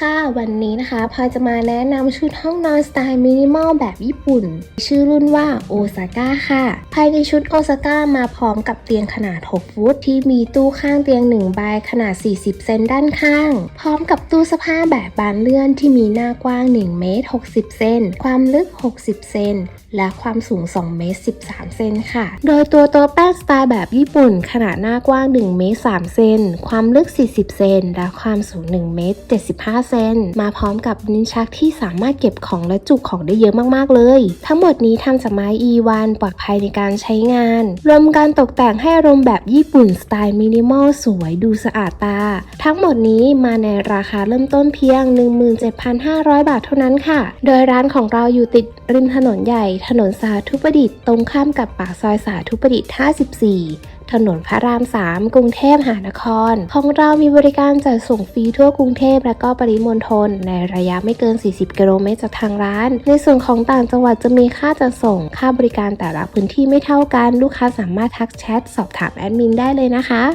ค่ะ วันนี้นะคะพอจะมาแนะนำชุดห้องนอนสไตล์มินิมอลแบบญี่ปุ่น ชื่อรุ่นว่าโอซาก้าค่ะ ภายในชุดโอซาก้ามาพร้อมกับเตียงขนาด 6 ฟุต ที่มีตู้ข้างเตียง 1 ใบขนาด 40 เซนด้านข้าง พร้อมกับตู้เสื้อผ้าแบบบานเลื่อนที่มีหน้ากว้าง 1 เมตร 60 เซนความลึก 60 เซนและความสูง 2 เมตร 13 เซนค่ะ โดยตัวโต๊ะแป้งสไตล์แบบญี่ปุ่น ขนาดหน้ากว้าง 1 เมตร 3 เซน ความลึก 40 เซน และความสูง 1 เมตร 75 เซนมาพร้อมกับลิ้นชักที่สามารถเก็บของและจุของได้เยอะมากๆเลย ทั้งหมดนี้ทำจากไม้ E1 ปลอดภัยในการใช้งาน รวมการตกแต่งให้อารมณ์แบบญี่ปุ่นสไตล์มินิมอลสวยดูสะอาดตา ทั้งหมดนี้มาในราคาเริ่มต้นเพียง 17,500 บาทเท่านั้นค่ะ โดยร้านของเราอยู่ติดริมถนนใหญ่ ถนนสาธุประดิษฐ์ตรงข้ามกับปากซอยสาธุประดิษฐ์54 ถนนพระราม 3 กรุงเทพมหานคร ของเรามีบริการจัดส่งฟรีทั่วกรุงเทพและก็ปริมณฑลในระยะไม่เกิน 40 กิโลเมตรจากทางร้าน ในส่วนของต่างจังหวัดจะมีค่าจัดส่ง ค่าบริการแต่ละพื้นที่ไม่เท่ากัน ลูกค้าสามารถทักแชทสอบถามแอดมินได้เลยนะคะ